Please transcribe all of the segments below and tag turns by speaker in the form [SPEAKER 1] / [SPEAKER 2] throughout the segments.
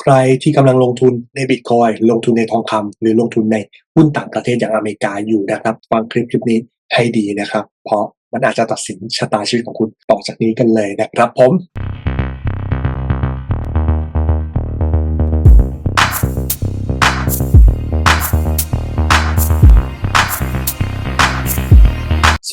[SPEAKER 1] ใครที่กำลังลงทุนในบิตคอยลงทุนในทองคำหรือลงทุนในหุ้นต่างประเทศอย่างอเมริกาอยู่นะครับฟังคลิปคลิปนี้ให้ดีนะครับ เพราะมันอาจจะตัดสินชะตาชีวิตของคุณต่อจากนี้กันเลยนะครับผม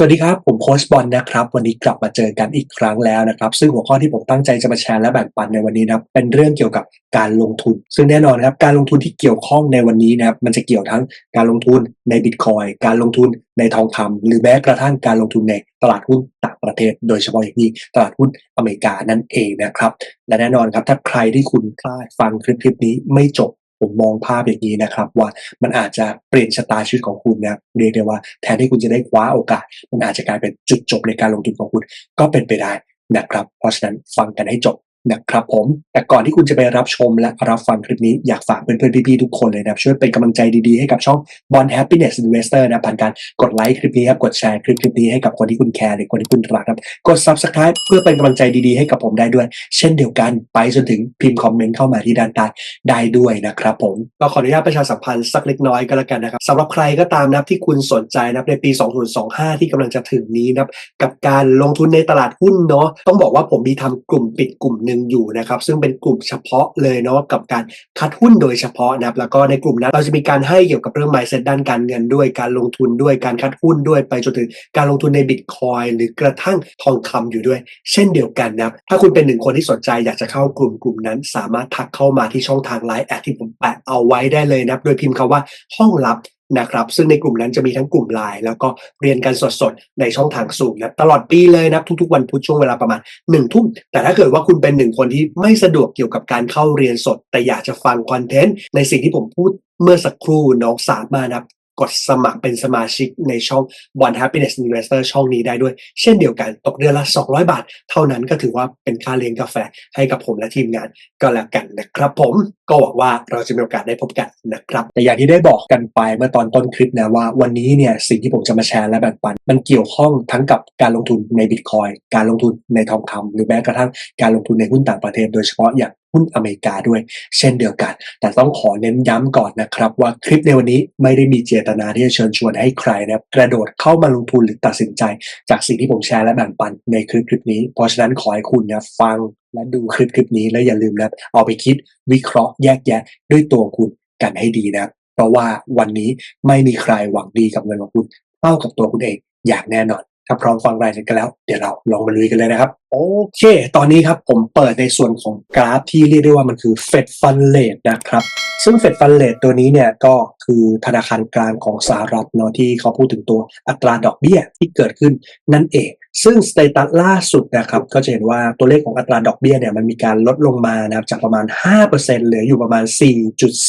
[SPEAKER 1] วัสดีครับ ผมโค้ชบอลนะครับ วันนี้กลับมาเจอกันอีกครั้งแล้วนะครับ ซึ่งหัวข้อที่ผมตั้งใจจะมาแชร์และแบ่งปันในวันนี้นะครับเป็นเรื่องเกี่ยวกับการลงทุน ซึ่งแน่นอนครับการลงทุนที่เกี่ยวข้องในวันนี้นะครับมันจะเกี่ยวทั้งการลงทุนในบิตคอยการลงทุนในทองคำหรือแม้กระทั่งการลงทุนในตลาดหุ้นต่างประเทศ โดยเฉพาะอย่างยิ่งตลาดหุ้นอเมริกานั่นเองนะครับ และแน่นอนครับถ้าใครที่คุณพลาดฟังคลิปคลิปนี้ไม่จบ ผมมองภาพอย่างนี้นะครับ ว่ามันอาจจะเปลี่ยนชะตาชีวิตของคุณนะเรียกได้ว่าแทนที่คุณจะได้คว้าโอกาส มันอาจจะกลายเป็นจุดจบในการลงทุนของคุณก็เป็นไปได้นะครับ เพราะฉะนั้นฟังกันให้จบ นะครับผม แต่ก่อนที่คุณจะไปรับชมและรับฟังคลิปนี้อยากฝากเพื่อนๆพี่ๆทุกคนเลยนะครับ ช่วยเป็นกำลังใจดีๆให้กับช่อง Bond Happiness Investor นะผ่านการกดไลค์คลิปนี้ครับ กดแชร์คลิปคลิปนี้ให้กับคนที่คุณแคร์หรือคนที่คุณรักครับ กด Subscribe เพื่อเป็นกำลังใจดีๆให้กับผมได้ด้วย เช่นเดียวกันไปจนถึงพิมพ์คอมเมนต์เข้ามาที่ด้านใต้ได้ด้วยนะครับผมก็ขออนุญาตประชาสัมพันธ์สักเล็กน้อยก็แล้วกันนะครับสำหรับใครก็ตามนะครับที่คุณสนใจนะครับในปี 2025 ที่กำลังจะถึงนี้นะครับกับการลงทุนในตลาดหุ้นเนาะต้องบอกว่าผมมีทำกลุ่มปิดกลุ่มหนึ่งอยู่นะครับ ซึ่งเป็นกลุ่มเฉพาะเลยเนาะกับการคัดหุ้นโดยเฉพาะนะครับ แล้วก็ในกลุ่มนั้นเราจะมีการให้เกี่ยวกับเรื่อง mindset ด้านการเงินด้วยการลงทุนด้วยการคัดหุ้นด้วยไปจนถึงการลงทุนในบิตคอยหรือกระทั่งทองคำอยู่ด้วย เช่นเดียวกันนะครับถ้าคุณเป็นหนึ่งคนที่สนใจอยากจะเข้ากลุ่มกลุ่มนั้น สามารถทักเข้ามาที่ช่องทางไลน์แอดที่ผมแปะเอาไว้ได้เลยนะโดยพิมพ์คำว่าห้องลับ นะครับ ซึ่งในกลุ่มนั้นจะมีทั้งกลุ่มไลน์แล้วก็เรียนกันสดๆ ในช่องทางสูงนะตลอดปีเลยนะทุกๆ วันพุธช่วงเวลาประมาณ1นึ่ทุ่ม แต่ถ้าเกิดว่าคุณเป็นหนึ่งคนที่ไม่สะดวกเกี่ยวกับการเข้าเรียนสด แต่อยากจะฟังคอนเทนต์ในสิ่งที่ผมพูดเมื่อสักครู่น้องสามารถนะครับ กดสมัครเป็นสมาชิกในช่อง One Happiness Investor ช่องนี้ได้ด้วย เช่นเดียวกันตกเดือนละ 200 บาท เท่านั้นก็ถือว่าเป็นค่าเลี้ยงกาแฟให้กับผมและทีมงานก็แล้วกันนะครับผมก็หวังว่าเราจะมีโอกาสได้พบกันนะครับแต่อย่างที่ได้บอกกันไปเมื่อตอนต้นคลิปนะว่าวันนี้เนี่ยสิ่งที่ผมจะมาแชร์และแบ่งปัน มันเกี่ยวข้องทั้งกับการลงทุนในบิตคอยการลงทุนในทองคำหรือแม้กระทั่งการลงทุนในหุ้นต่างประเทศ โดยเฉพาะอย่าง หุ้นอเมริกาด้วยเช่นเดียวกัน แต่ต้องขอเน้นย้ำก่อนนะครับว่าคลิปในวันนี้ไม่ได้มีเจตนาที่จะเชิญชวนให้ใครนะกระโดดเข้ามาลงทุนหรือตัดสินใจ จากสิ่งที่ผมแชร์และแบ่งปันในคลิปคลิปนี้ เพราะฉะนั้นขอให้คุณนะฟังและดูคลิปคลิปนี้แล้วอย่าลืมนะเอาไปคิดวิเคราะห์แยกแยะด้วยตัวคุณกันให้ดีนะเพราะว่าวันนี้ไม่มีใครหวังดีกับเงินของคุณเท่ากับตัวคุณเองอย่างแน่นอน ถ้าพร้อมฟังรายละเอียดกันแล้ว เดี๋ยวเราลองมาลุยกันเลยนะครับ โอเค ตอนนี้ครับผมเปิดในส่วนของกราฟที่เรียกได้ว่ามันคือเฟดฟันเลทนะครับซึ่งเฟดฟันเลทตัวนี้เนี่ยก็คือธนาคารกลางของสหรัฐเนาะที่เขาพูดถึงตัวอัตราดอกเบี้ยที่เกิดขึ้นนั่นเอง ซึ่งสเตตัสล่าสุดนะครับก็จะเห็นว่าตัวเลขของอัตราดอกเบี้ยเนี่ยมันมีการลดลงมานะครับจากประมาณ 5%เหลืออยู่ประมาณ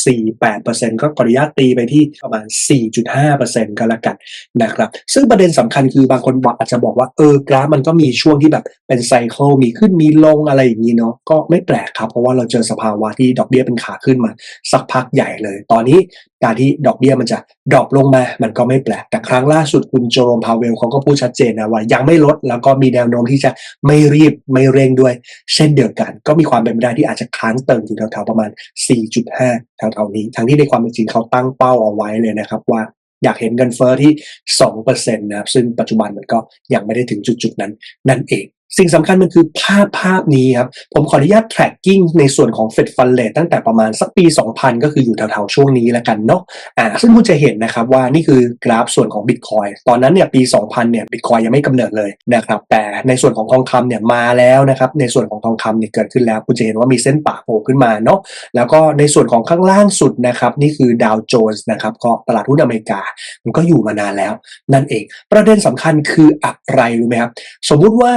[SPEAKER 1] 4.48%ก็ขออนุญาตตีไปที่ประมาณ 4.5%ก็แล้วกันนะครับซึ่งประเด็นสำคัญคือบางคนบอกอาจจะบอกว่าเออกราฟมันก็มีช่วงที่แบบเป็นไซเคิลมีขึ้นมีลงอะไรอย่างนี้เนาะก็ไม่แปลกครับ เพราะว่าเราเจอสภาวะที่ดอกเบี้ยเป็นขาขึ้นมาสักพักใหญ่เลย ตอนนี้ การที่ดอกเบี้ยมันจะดรอปลงมา มันก็ไม่แปลก แต่ครั้งล่าสุดคุณโจโรมพาเวลเขาก็พูดชัดเจนนะว่ายังไม่ลด แล้วก็มีแนวโน้มที่จะไม่รีบไม่เร่งด้วย เช่นเดียวกัน ก็มีความเป็นไปได้ที่อาจจะค้างเติมอยู่แถวๆประมาณ 4.5แถวๆนี้ ทั้งที่ในความเป็นจริงเขาตั้งเป้าเอาไว้เลยนะครับว่าอยากเห็นเงินเฟ้อที่ 2%นะครับ ซึ่งปัจจุบันมันก็ยังไม่ได้ถึงจุดๆนั้นนั่นเอง สิ่งสำคัญมันคือภาพภาพนี้ครับ ผมขออนุญาต tracking ในส่วนของ Fed Fund Rate ตั้งแต่ประมาณสักปี 2000 ก็คืออยู่แถวๆช่วงนี้แล้วกันเนาะอ่าซึ่งคุณจะเห็นนะครับว่านี่คือกราฟส่วนของ Bitcoin ตอนนั้นเนี่ยปี 2000 เนี่ย Bitcoin ยังไม่กำเนิดเลยนะครับ แต่ในส่วนของทองคำเนี่ยมาแล้วนะครับ ในส่วนของทองคำเนี่ยเกิดขึ้นแล้ว คุณจะเห็นว่ามีเส้นป่าโผล่ขึ้นมาเนาะ แล้วก็ในส่วนของข้างล่างสุดนะครับนี่คือดาวโจนส์นะครับก็ตลาดหุ้นอเมริกา มันก็อยู่มานานแล้ว นั่นเอง ประเด็นสำคัญคืออะไรรู้ไหมครับ สมมุติว่า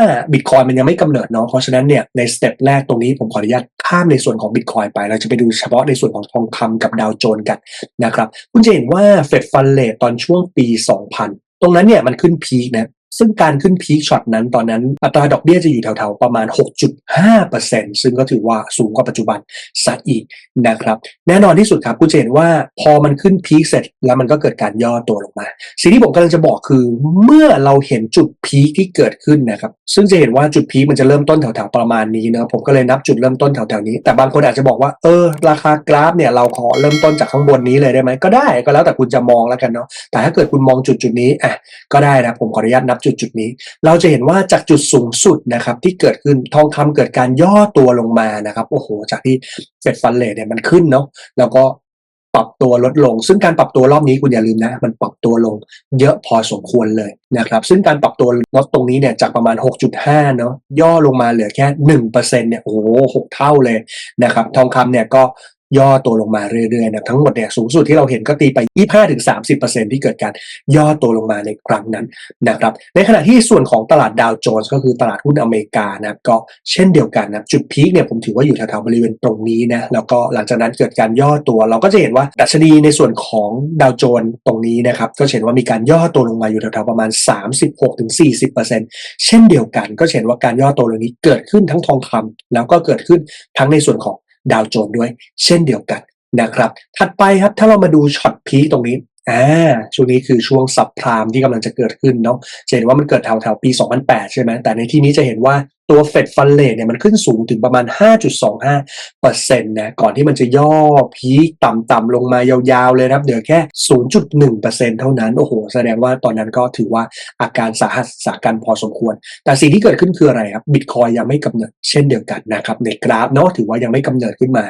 [SPEAKER 1] คอยมันยังไม่กำเนิดเนาะเพราะฉะนั้นเนี่ยในสเต็ปแรกตรงนี้ผมขออนุญาตข้ามในส่วนของบิตคอยไป เราจะไปดูเฉพาะในส่วนของทองคำกับดาวโจนส์กันนะครับคุณจะเห็นว่าเฟดฟันเลตตอนช่วงปี 2000 ตรงนั้นเนี่ยมันขึ้นพีคนะ ซึ่งการขึ้นพีคช็อตนั้นตอนนั้นอัตราดอกเบี้ยจะอยู่แถวๆประมาณ 6.5%ซึ่งก็ถือว่าสูงกว่าปัจจุบันซะอีกนะครับแน่นอนที่สุดครับคุณจะเห็นว่าพอมันขึ้นพีคเสร็จแล้วมันก็เกิดการย่อตัวลงมา สิ่งที่ผมกำลังจะบอกคือเมื่อเราเห็นจุดพีคที่เกิดขึ้นนะครับซึ่งจะเห็นว่าจุดพีคมันจะเริ่มต้นแถวๆประมาณนี้นะผมก็เลยนับจุดเริ่มต้นแถวๆนี้ แต่บางคนอาจจะบอกว่าเออราคากราฟเนี่ยเราขอเริ่มต้นจากข้างบนนี้เลยได้ไหมก็ได้ก็แล้วแต่คุณจะมองแล้วกันเนาะแต่ถ้าเกิดคุณมองจุดจุดนี้อะก็ได้นะผมขออนุญาตนับจุดจุดนี้ เราจะเห็นว่าจากจุดสูงสุดนะครับที่เกิดขึ้นทองคำเกิดการย่อตัวลงมานะครับโอ้โหจากที่เฟดฟันเลทเนี่ยมันขึ้นเนาะแล้วก็ปรับตัวลดลง ซึ่งการปรับตัวรอบนี้คุณอย่าลืมนะ มันปรับตัวลงเยอะพอสมควรเลยนะครับ ซึ่งการปรับตัวลดตรงนี้เนี่ยจากประมาณ 6.5 เนาะย่อลงมาเหลือแค่ 1%เนี่ยโอ้โหหกเท่าเลยนะครับ ทองคำเนี่ยก็ ย่อตัวลงมาเรื่อยๆนะทั้งหมดเนี่ยสูงสุดที่เราเห็นก็ตีไป 25-30%ที่เกิดการย่อตัวลงมาในครั้งนั้นนะครับในขณะที่ส่วนของตลาดดาวโจนส์ก็คือตลาดหุ้นอเมริกานะก็เช่นเดียวกันนะจุดพีคเนี่ยผมถือว่าอยู่แถวๆบริเวณตรงนี้นะแล้วก็หลังจากนั้นเกิดการย่อตัว เราก็จะเห็นว่าดัชนีในส่วนของดาวโจนส์ตรงนี้นะครับก็เห็นว่ามีการย่อตัวลงมาอยู่แถวๆประมาณ 36-40%เช่นเดียวกันก็เห็นว่าการย่อตัวตรงนี้เกิดขึ้นทั้งทองคำแล้วก็เกิดขึ้นทั้งในส่วนของ ดาวโจนด้วย เช่นเดียวกันนะครับ ถัดไปครับถ้าเรามาดูช็อตพีตรงนี้อ่าช่วงนี้คือช่วงสับพรามที่กำลังจะเกิดขึ้นเนาะจะเห็นว่ามันเกิดแถวแถวปี 2008 ใช่ไหมแต่ในที่นี้จะเห็นว่า ตัวเฟดฟันเลทเนี่ยมันขึ้นสูงถึงประมาณ 5.25เปอร์เซ็นต์นะก่อนที่มันจะย่อพีคต่ำๆลงมายาวๆเลยครับเหลือแค่ 0.1เปอร์เซ็นต์เท่านั้น โอ้โห แสดงว่าตอนนั้นก็ถือว่าอาการสาหัสสากันพอสมควร แต่สิ่งที่เกิดขึ้นคืออะไรครับบิตคอยยังไม่กำเนิดเช่นเดียวกันนะครับในกราฟเนาะถือว่ายังไม่กำเนิดขึ้นมา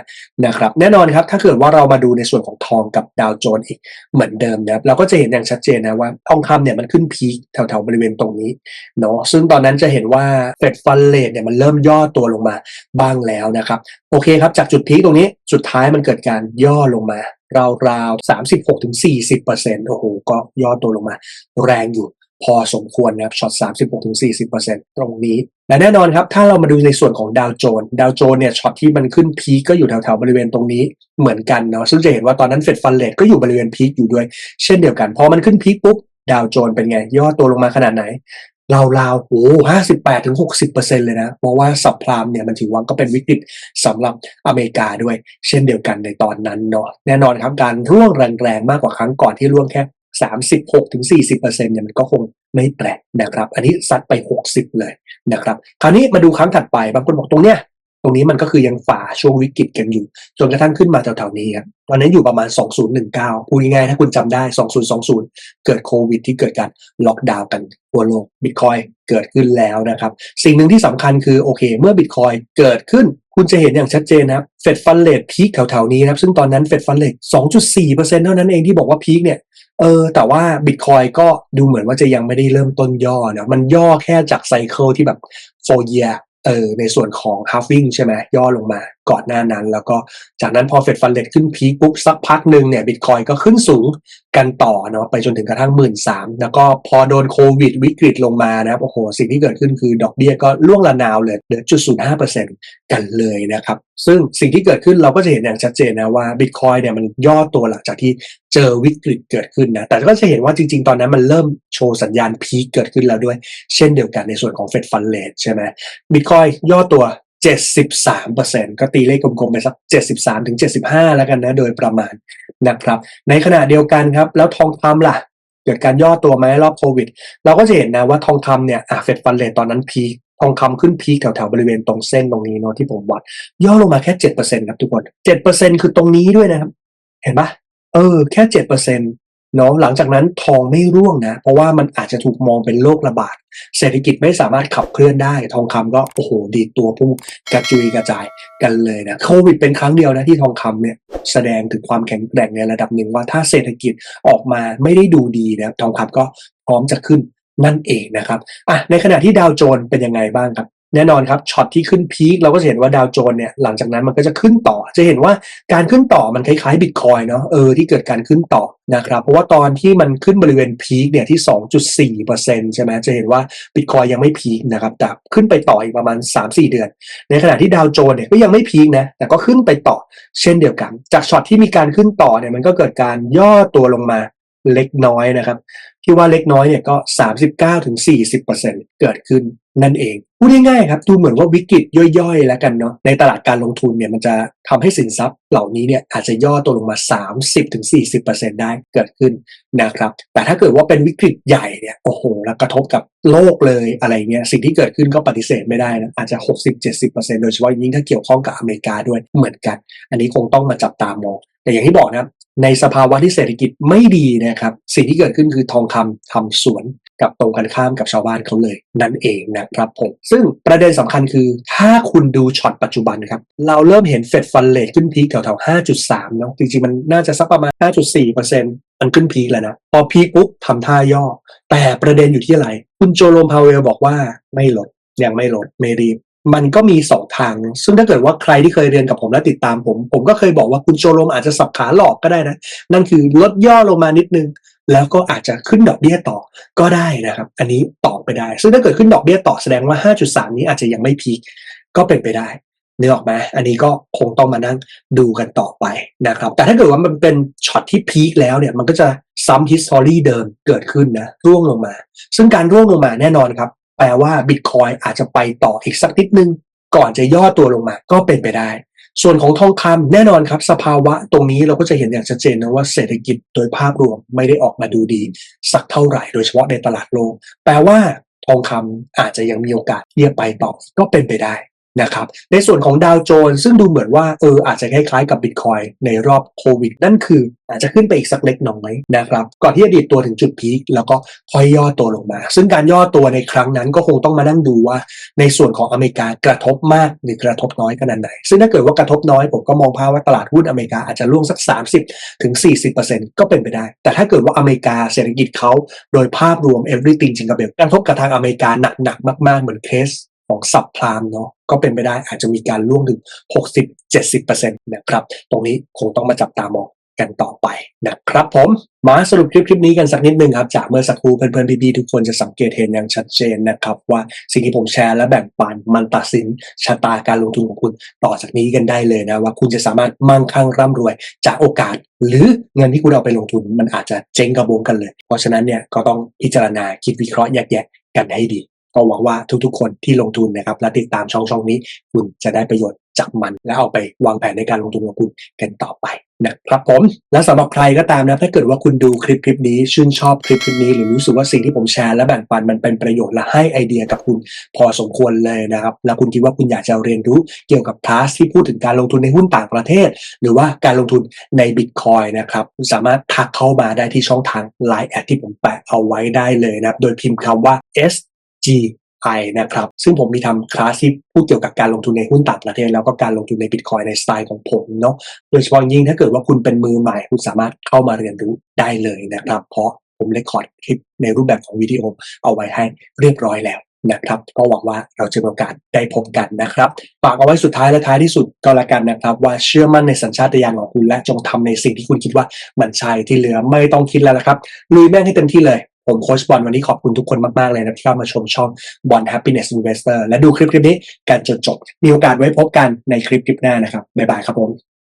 [SPEAKER 1] นะครับแน่นอนครับถ้าเกิดว่าเรามาดูในส่วนของทองกับดาวโจนส์อีกเหมือนเดิมนะครับเราก็จะเห็นอย่างชัดเจนนะว่าทองคำเนี่ยมันขึ้นพีคแถวๆบริเวณตรงนี้เนาะซึ่งตอนนั้นจะเห็นว่าเฟดฟันเลทเนี่ยมันเริ่มย่อตัวลงมาบ้างแล้วนะครับ โอเคครับ จากจุดพีคตรงนี้สุดท้ายมันเกิดการย่อลงมาราวๆ36ถึง40เปอร์เซ็นต์โอ้โหก็ย่อตัวลงมา แรงอยู่พอสมควรนะครับช็อต 36ถึง40เปอร์เซ็นต์ตรงนี้ และแน่นอนครับ ถ้าเรามาดูในส่วนของดาวโจนส์ดาวโจนส์เนี่ยช็อตที่มันขึ้นพีคก็อยู่แถวๆบริเวณตรงนี้เหมือนกันเนาะซึ่งจะเห็นว่าตอนนั้นเฟดฟันเลทก็อยู่บริเวณพีคอยู่ด้วย เช่นเดียวกัน พอมันขึ้นพีคปุ๊บดาวโจนส์เป็นไง ย่อตัวลงมาขนาดไหน ราวๆโอ้ห้าสิบแปดถึงหกสิบเปอร์เซ็นเลยนะเพราะว่าสับพรามเนี่ยมันถือว่าก็เป็นวิกฤตสำหรับอเมริกาด้วย เช่นเดียวกันในตอนนั้นเนาะแน่นอนครับการร่วงแรงๆมากกว่าครั้งก่อนที่ร่วงแค่สามสิบหกถึงสี่สิบเปอร์เซ็นเนี่ยมันก็คงไม่แปลกนะครับ อันนี้ซัดไปหกสิบเลยนะครับ คราวนี้มาดูครั้งถัดไปบางคนบอกตรงเนี้ย รงนี้มันก็คือยังฝ่าช่วงวิกฤตกันอยู่ จนกระทั่งขึ้นมาแถวๆนี้ครับตอนนี้อยู่ประมาณ 2019 พูดง่ายๆถ้าคุณจำได้ 2020 เกิดโควิด ที่เกิดการล็อกดาวน์กันทั่วโลกบิตคอยเกิดขึ้นแล้วนะครับ สิ่งหนึ่งที่สำคัญคือโอเค เมื่อบิตคอยเกิดขึ้น คุณจะเห็นอย่างชัดเจนนะครับเฟดฟันเลทพีคแถวๆนี้นะครับซึ่งตอนนั้นเฟดฟันเลท2.4%เท่านั้นเองที่บอกว่าพีคเนี่ยเออแต่ว่าบิตคอยก็ดูเหมือนว่าจะยังไม่ได้เริ่มต้นย่อนะมันย่อแค่จากไซเคิลที่แบบ4 year เเออในส่วนของ halving ใช่ไหมย่อลงมา ก่อนหน้านั้น แล้วก็จากนั้นพอเฟดฟันเลทขึ้นพีคปุ๊บสักพักหนึ่งเนี่ยบิตคอยก็ขึ้นสูงกันต่อเนาะไปจนถึงกระทั่งหมื่นสามแล้วก็พอโดนโควิดวิกฤตลงมานะครับโอ้โหสิ่งที่เกิดขึ้นคือดอกเบี้ยก็ล่วงละนาวเลยเหลือจุดศูนย์ห้าเปอร์เซ็นต์กันเลยนะครับซึ่งสิ่งที่เกิดขึ้นเราก็จะเห็นอย่างชัดเจนนะว่าบิตคอยเนี่ยมันย่อตัวหลังจากที่เจอวิกฤตเกิดขึ้นนะแต่ก็จะเห็นว่าจริง ๆ ตอนนั้นมันเริ่มโชว์สัญญาณพีคเกิดขึ้นแล้วด้วย เช่นเดียวกันในส่วนของเฟดฟันเลทใช่ไหมบิตคอยย่อตัว 73%ก็ตีเลขกลมๆไปสัก 73ถึง75 แล้วกันนะ โดยประมาณนะครับ ในขณะเดียวกันครับ แล้วทองคำล่ะ เกิดการย่อตัวไหมรอบโควิด เราก็จะเห็นนะว่าทองคำเนี่ยอะเฟดฟันเลทตอนนั้นพีคทองคำขึ้นพีคแถวๆบริเวณตรงเส้นตรงนี้เนาะที่ผมวัด ย่อลงมาแค่ 7%ครับทุกคน 7%คือตรงนี้ด้วยนะครับ เห็นปะเออ แค่ 7%เนาะหลังจากนั้นทองไม่ร่วงนะ เพราะว่ามันอาจจะถูกมองเป็นโรคระบาด เศรษฐกิจไม่สามารถขับเคลื่อนได้ ทองคำก็โอ้โหดีดตัวพุ่งกระจุยกระจายกันเลยนะโควิดเป็นครั้งเดียวนะที่ทองคำเนี่ยแสดงถึงความแข็งแกร่งในระดับหนึ่งว่าถ้าเศรษฐกิจออกมาไม่ได้ดูดีนะทองคำก็พร้อมจะขึ้นนั่นเองนะครับอะในขณะที่ดาวโจนเป็นยังไงบ้างครับ แน่นอนครับช็อตที่ขึ้นพีคเราก็จะเห็นว่าดาวโจนเนี่ยหลังจากนั้นมันก็จะขึ้นต่อ จะเห็นว่าการขึ้นต่อมันคล้ายๆบิตคอยเนาะเออที่เกิดการขึ้นต่อนะครับเพราะว่าตอนที่มันขึ้นบริเวณพีคเนี่ยที่ 2.4%ใช่ไหมจะเห็นว่าบิตคอยยังไม่พีคนะครับแต่ขึ้นไปต่ออีกประมาณ 3-4 เดือน ในขณะที่ดาวโจนเนี่ยก็ยังไม่พีคนะแต่ก็ขึ้นไปต่อเช่นเดียวกัน จากช็อตที่มีการขึ้นต่อเนี่ยมันก็เกิดการย่อตัวลงมาเล็กน้อยนะครับ ที่ว่าเล็กน้อยเนี่ยก็ 39-40%เกิดขึ้นนั่นเอง พูดง่ายๆครับ ดูเหมือนว่าวิกฤตย่อยๆ แล้วกันเนาะในตลาดการลงทุนเนี่ยมันจะทำให้สินทรัพย์เหล่านี้เนี่ยอาจจะย่อตัวลงมา 30-40%ได้เกิดขึ้นนะครับ แต่ถ้าเกิดว่าเป็นวิกฤตใหญ่เนี่ยโอ้โหแล้วกระทบกับโลกเลยอะไรเงี้ยสิ่งที่เกิดขึ้นก็ปฏิเสธไม่ได้นะอาจจะ 60-70%โดยเฉพาะยิ่งถ้าเกี่ยวข้องกับอเมริกาด้วยเหมือนกัน อันนี้คงต้องมาจับตามองแต่อย่างที่บอกนะ ในสภาวะที่เศรษฐกิจไม่ดีนะครับ สิ่งที่เกิดขึ้นคือทองคำทำสวนกับตรงกันข้ามกับชาวบ้านเขาเลยนั่นเองนะครับผม ซึ่งประเด็นสำคัญคือถ้าคุณดูช็อตปัจจุบันครับ เราเริ่มเห็นเฟดฟันเลทขึ้นพีคแถวๆ5.3 เนาะจริงๆ มันน่าจะสักประมาณ 5.4%มันขึ้นพีคแล้วนะ พอพีคปุ๊บทำท่าย่อ แต่ประเด็นอยู่ที่อะไร คุณโจโรมพาวเวลบอกว่าไม่ลดยังไม่ลดไม่รีบ มันก็มีสองทาง ซึ่งถ้าเกิดว่าใครที่เคยเรียนกับผมและติดตามผม ผมก็เคยบอกว่าคุณโจโรมอาจจะสับขาหลอกก็ได้นะ นั่นคือลดย่อลงมานิดนึง แล้วก็อาจจะขึ้นดอกเบี้ยต่อก็ได้นะครับ อันนี้ต่อไปได้ ซึ่งถ้าเกิดขึ้นดอกเบี้ยต่อแสดงว่า 5.3 นี้อาจจะยังไม่พีคก็เป็นไปได้นึกออกไหมอันนี้ก็คงต้องมานั่งดูกันต่อไปนะครับ แต่ถ้าเกิดว่ามันเป็นช็อตที่พีคแล้วเนี่ย มันก็จะซ้ำฮิสตอรี่เดิมเกิดขึ้นนะ ร่วงลงมา ซึ่งการร่วงลงมาแน่นอนครับ แปลว่าบิตคอยอาจจะไปต่ออีกสักนิดนึง ก่อนจะย่อตัวลงมาก็เป็นไปได้ ส่วนของทองคำแน่นอนครับ สภาวะตรงนี้เราก็จะเห็นอย่างชัดเจนนะว่าเศรษฐกิจโดยภาพรวมไม่ได้ออกมาดูดี สักเท่าไหร่โดยเฉพาะในตลาดโลก แปลว่าทองคำอาจจะยังมีโอกาสเรียบไปต่อก็เป็นไปได้ นะครับในส่วนของดาวโจนส์ซึ่งดูเหมือนว่าเอออาจจะคล้ายๆกับบิตคอยในรอบโควิด นั่นคืออาจจะขึ้นไปอีกสักเล็กน้อยนะครับก่อนที่จะดีดตัวถึงจุดพีคแล้วก็ค่อยย่อตัวลงมา ซึ่งการย่อตัวในครั้งนั้นก็คงต้องมานั่งดูว่า ในส่วนของอเมริกากระทบมากหรือกระทบน้อยขนาดไหน ซึ่งถ้าเกิดว่ากระทบน้อยผมก็มองภาพว่าตลาดหุ้นอเมริกาอาจจะร่วงสัก 30ถึง40%ก็เป็นไปได้ แต่ถ้าเกิดว่าอเมริกาเศรษฐกิจเขาโดยภาพรวม everything จริงกับเบลกระทบกับทางอเมริกาหนักๆมากๆเหมือนเคสของสับพลามเนาะ ก็เป็นไปได้อาจจะมีการล่วงถึง 60-70%นะครับ ตรงนี้คงต้องมาจับตามองกันต่อไปนะครับผมมาสรุปคลิปคลิปนี้กันสักนิดนึงครับ จากเมื่อสักครู่เพื่อนๆพี่ๆทุกคนจะสังเกตเห็นอย่างชัดเจนนะครับ ว่าสิ่งที่ผมแชร์และแบ่งปันมันตัดสินชะตาการลงทุนของคุณต่อจากนี้กันได้เลยนะว่าคุณจะสามารถมั่งคั่งร่ำรวยจากโอกาส หรือเงินที่คุณเอาไปลงทุนมันอาจจะเจ๊งกระบงกันเลย เพราะฉะนั้นเนี่ยก็ต้องพิจารณาคิดวิเคราะห์แยกแยะกันให้ดี ก็หวังว่าทุกๆ คนที่ลงทุนนะครับและติดตามช่องช่องนี้ คุณจะได้ประโยชน์จากมัน และเอาไปวางแผนในการลงทุนของคุณกันต่อไปนะครับผม และสำหรับใครก็ตามนะถ้าเกิดว่าคุณดูคลิปคลิปนี้ชื่นชอบคลิปคลิปนี้ หรือรู้สึกว่าสิ่งที่ผมแชร์และแบ่งปันมันเป็นประโยชน์และให้ไอเดียกับคุณพอสมควรเลยนะครับแล้วคุณคิดว่าคุณอยากจะเรียนรู้เกี่ยวกับคลาสที่พูดถึงการลงทุนในหุ้นต่างประเทศ หรือว่าการลงทุนในบิตคอยนะครับสามารถทักเข้ามาได้ที่ช่องทาง Line แอดที่ผมแปะเอาไว้ได้เลยนะครับโดยพิมพ์คำว่า s ไนะครับ ซึ่งผมมีทำคลาสที่พูดเกี่ยวกับการลงทุนในหุ้นต่างประเทศ แล้วก็การลงทุนในบิตคอยในสไตล์ของผมเนาะโดยเฉพาะยิ่งถ้าเกิดว่าคุณเป็นมือใหม่คุณสามารถเข้ามาเรียนรู้ได้เลยนะครับ เพราะผมเลคคอร์ดคลิปในรูปแบบของวิดีโอเอาไว้ให้เรียบร้อยแล้วนะครับก็หวังว่าเราจะมีโอกาสได้พบกันนะครับฝากเอาไว้สุดท้ายและท้ายที่สุดก็แล้วกันนะครับ ว่าเชื่อมั่นในสัญชาตญาณของคุณและจงทำในสิ่งที่คุณคิดว่ามันใช่ที่เหลือไม่ต้องคิดแล้วนะครับลุยแม่งให้เต็มที่เลย ผมโค้ชบอลวันนี้ขอบคุณทุกคนมาก ๆ เลยนะที่เข้ามาชมช่องบอล Happiness Investor และดูคลิปคลิปนี้กันจนจบ มีโอกาสไว้พบกันในคลิปคลิปหน้านะครับ บ๊ายบายครับผม